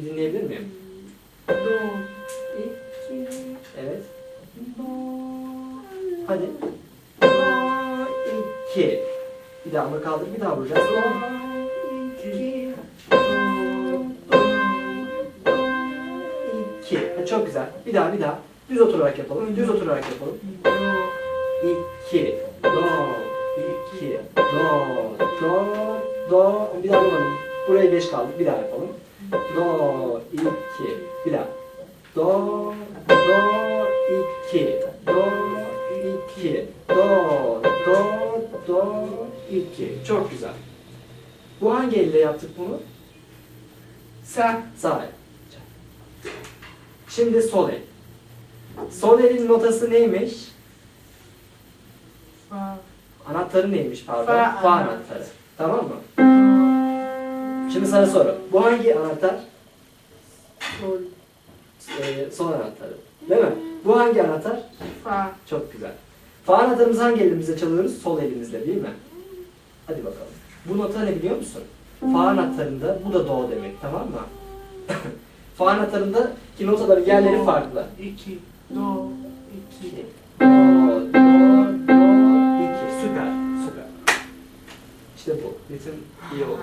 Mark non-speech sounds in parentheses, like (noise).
Dinleyebilir miyim? Do, iki, Evet. do, Hadi. Do, iki. Bir daha mı kaldır, bir daha vuracağız. do, iki, do, do, do, İki. Ha, çok güzel. Bir daha, bir daha. Düz oturarak yapalım. Düz oturarak yapalım. do, İki. Do. iki. Do. Do. Do. Bir daha alalım. Buraya geç kaldık. Bir daha yapalım. Do. iki. Bir daha. Do. Do. iki. Do. iki. Do. Do. Do. iki. Çok güzel. Bu hangi elle yaptık bunu? sa, Sağ el. Şimdi sol el. Sol elin notası neymiş? fa, Anahtarı neymiş pardon? Fa Fa anahtarı. Tamam mı? Şimdi sana soru. Bu hangi anahtar? sol, Ee, sol anahtarı. Değil mi? Bu hangi anahtar? fa, Çok güzel. Fa anahtarımızı hangi elimizle çalıyoruz? Sol elimizle değil mi? Hadi bakalım. Bu nota ne biliyor musun? Fa anahtarında bu da do demek tamam mı? (laughs) Fa anahtarında ki notaların yerleri farklı. iki, do, iki. Do, do, do, iki. Süper, süper. İşte bu. Ritim iyi oldu.